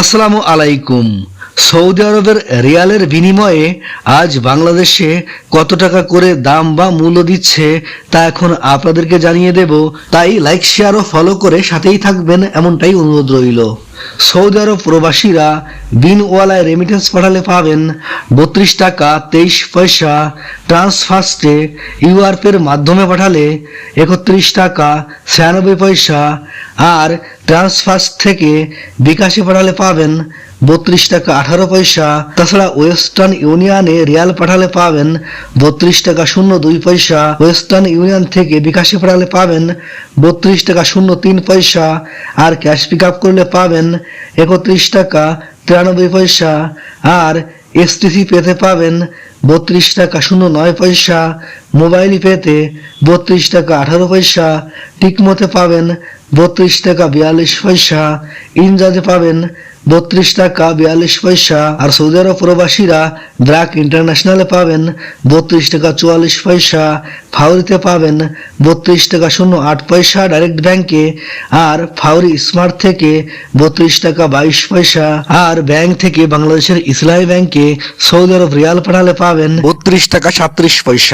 আসসালামু আলাইকুম। সৌদি আরবের রিয়ালের বিনিময়ে আজ বাংলাদেশে কত টাকা করে দাম বা মূল্য দিচ্ছে তা এখন আপনাদেরকে জানিয়ে দেব। তাই লাইক শেয়ার ও ফলো করে সাথেই থাকবেন এমনটাই অনুরোধ রইল। সৌদি আরব প্রবাসীরা বিনওয়ালায় রেমিটেন্স পাঠালে পাবেন। বত্রিশ টাকা, তেইশ পয়সা ট্রান্সফার্স্টে ইউআরপের মাধ্যমে পাঠালে একত্রিশ টাকা, ছিয়ানব্বই পয়সা। আর ট্রান্সফার্স্ট থেকে বিকাশে পাঠালে পাবেন বত্রিশ টাকা আঠারো পয়সা। তাছাড়া ওয়েস্টার্ন ইউনিয়নে রিয়াল পাঠালে পাবেন বত্রিশ টাকা শূন্য দুই পয়সা। ওয়েস্টার্ন ইউনিয়ন থেকে বিকাশে পাঠালে পাবেন বত্রিশ টাকা শূন্য তিন পয়সা। আর ক্যাশ পিক আপ করলে পাবেন একত্রিশ টাকা তিরানব্বই পয়সা। আর এসটিসি পেতে পাবেন বত্রিশ টাকা শূন্য নয় পয়সা, মোবাইল পেতে বত্রিশ টাকা আঠারো পয়সা, টিকমতে পাবেন বত্রিশ টাকা বিয়াল্লিশ পয়সা ইনজাজে পাবেন বত্রিশ টাকা বিয়াল্লিশ পয়সা, আর সৌদি আরব প্রবাসীরা ব্র্যাক ইন্টারন্যাশনালে পাবেন বত্রিশ টাকা চুয়াল্লিশ পয়সা, ফাউরিতে পাবেন বত্রিশ টাকা শূন্য আট পয়সা ডাইরেক্ট ব্যাংকে, আর ফাউরি স্মার্ট থেকে বত্রিশ টাকা বাইশ পয়সা, আর ব্যাংক থেকে বাংলাদেশের ইসলামী ব্যাংকে সৌদি আরব রিয়াল পাঠালে পাবেন বত্রিশ টাকা সাত্রিশ পয়সা।